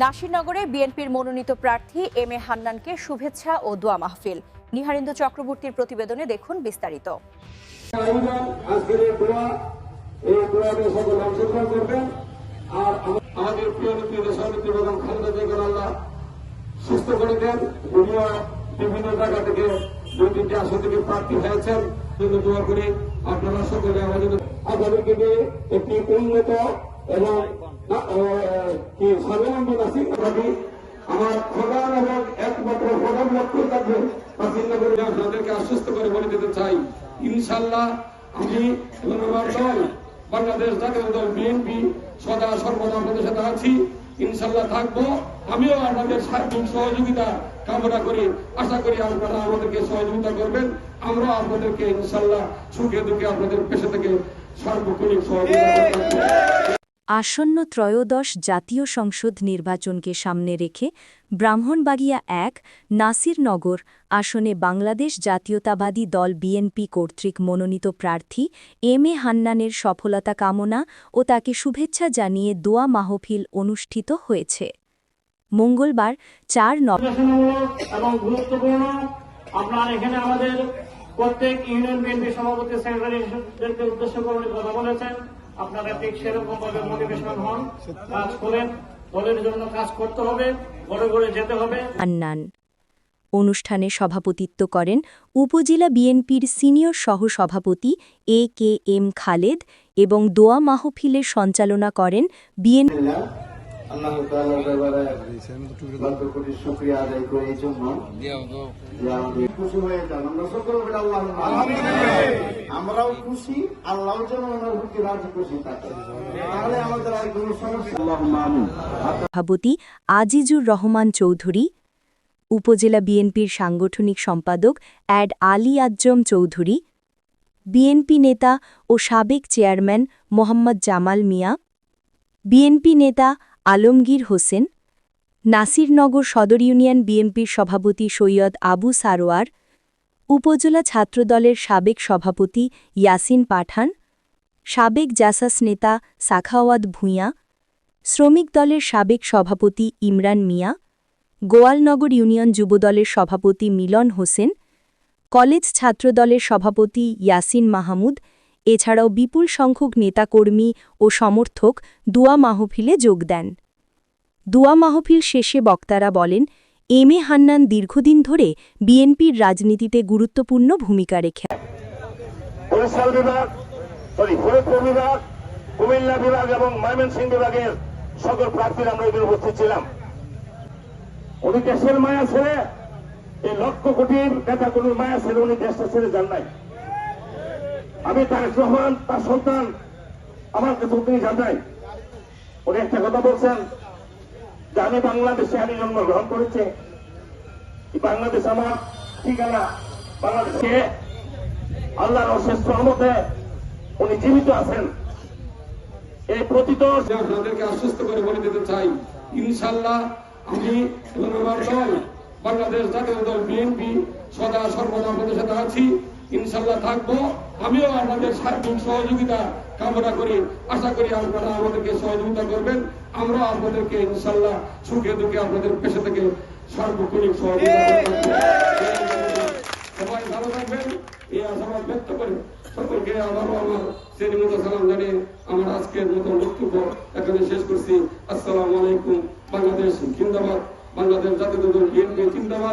নাসিরনগরে বিএনপির মনোনীত প্রার্থী এম এ হান্নানকে শুভেচ্ছা ও দোয়া মাহফিল। নিহারেন্দু চক্রবর্তীর প্রতিবেদনে দেখুন বিস্তারিত। দেন। আপনারা সকলে আমাদের আপনাদেরকে নিয়ে একটি উন্নত এবং কি স্বাবলম্বী নাসিক দাবি আমার প্রধান এবং একমাত্র প্রধান লক্ষ্য থাকবে আপনাদেরকে আশ্বস্ত করে বলে দিতে চাই ইনশাল্লাহ আমি এবং আমার দল, বাংলাদেশ জাতীয় দল বিএনপি সদা সর্বদা আপনাদের সাথে আছি ইনশাল্লাহ থাকব। আমিও আপনাদের সার্বিক সহযোগিতা কামনা করি, আশা করি আপনারা আমাদেরকে সহযোগিতা করবেন। আমরা আপনাদেরকে ইনশাল্লাহ সুখে দুঃখে আপনাদের পেশা থেকে সার্বক্ষণিক সহযোগিতা। আসন্ন ত্রয়োদশ জাতীয় সংসদ নির্বাচনকে সামনে রেখে ব্রাহ্মণবাগিয়া এক, নাসিরনগর আসনে বাংলাদেশ জাতীয়তাবাদী দল বিএনপি কর্তৃক মনোনীত প্রার্থী এম এ হান্নানের সফলতা কামনা ও তাকে শুভেচ্ছা জানিয়ে দোয়া মাহফিল অনুষ্ঠিত হয়েছে। মঙ্গলবার চার গুরুত্বপূর্ণ প্রত্যেক ইউনিয়ন বিএনপি সভাপতি সেক্রেটারিদেরকে উদ্দেশ্য কথা বলেছেন। আপনারা ঠিক সেরকম ভাবে মোটিভেশন হন, কাজ করেন, দলের জন্য কাজ করতে হবে, বড় করে যেতে হবে। আন্নান। অনুষ্ঠানে সভাপতিত্ব করেন উপজেলা বিএনপির সিনিয়র সহসভাপতি এ কে এম খালেদ এবং দোয়া মাহফিলের সঞ্চালনা করেন বিএন আল্লাহ তাআলার দরবারে লক্ষ কোটি শুকরিয়া আদায় করি এই জন্য। খুশি হয়ে যান। আমরা সকল বলে আল্লাহ আমরাও খুশি আল্লাহ যেন ওনার প্রতি রাজি খুশি থাকে। তাহলে আমাদের আর কোনো সমস্যা সভাপতি আজিজুর রহমান চৌধুরী উপজেলা বিএনপির সাংগঠনিক সম্পাদক অ্যাড আলী আজ্জম চৌধুরী বিএনপি নেতা ও সাবেক চেয়ারম্যান মোহাম্মদ জামাল মিয়া বিএনপি নেতা আলমগীর হোসেন, নাসিরনগর সদর ইউনিয়ন বিএনপির সভাপতি সৈয়দ আবু সারোয়ার, উপজেলা ছাত্রদলের সাবেক সভাপতি ইয়াসিন পাঠান, সাবেক জাসাস নেতা সাখাওয়াত ভূঁইয়া, শ্রমিক দলের সাবেক সভাপতি ইমরান মিয়া, গোয়ালনগর ইউনিয়ন যুবদলের সভাপতি মিলন হোসেন, কলেজ ছাত্রদলের সভাপতি ইয়াসিন মাহমুদ এছাড়াও বিপুল সংখ্যক নেতাকর্মী ও সমর্থক দুয়া মাহফিলে যোগ দেন। দুয়া মাহফিল শেষে বক্তারা বলেন, এম এ হান্নান দীর্ঘদিন ধরে বিএনপির রাজনীতিতে গুরুত্বপূর্ণ ভূমিকা রেখে কুমিল্লা বিভাগ এবং বিভাগের সকল আমরা এখানে উপস্থিত ছিলাম। উনি দেশের মায়া ছেড়ে এই লক্ষ নেতা কোন মায়া ছেড়ে উনি দেশটা ছেড়ে যান নাই। আমি তারেক রহমান, তার সন্তান। আমার কাছে তিনি যান নাই উনি একটা কথা বলছেন যে আমি বাংলাদেশে আমি জন্মগ্রহণ করেছি। বাংলাদেশ আমার ঠিকানা। বাংলাদেশে আল্লাহর অশেষ রহমতে উনি জীবিত আছেন। এই প্রতিত আপনাদেরকে আশ্বস্ত করে বলে দিতে চাই ইনশাল্লাহ আমি এবং আমার দল বাংলাদেশ জাতীয় দল বিএনপি সদা সর্বদা আপনাদের আছি। ইনশাল্লাহ থাকব। আমিও আপনাদের সার্বিক সহযোগিতা কামনা করি। আশা করি আপনারা আমাদেরকে সহযোগিতা করবেন। আমরা আপনাদেরকে ইনশাল্লাহ সুখে দুঃখে আপনাদের পেশা থেকে সার্বক্ষণিক সহযোগিতা সবাই ভালো থাকবেন। এই আশাবাদ ব্যক্ত করে সকলকে আবারও আমার শ্রেণি মতো সালাম জানিয়ে আমার আজকের মতো বক্তব্য এখানে শেষ করছি। আসসালামু আলাইকুম। বাংলাদেশ জিন্দাবাদ। বাংলাদেশ জাতীয় দল জিন্দাবাদ।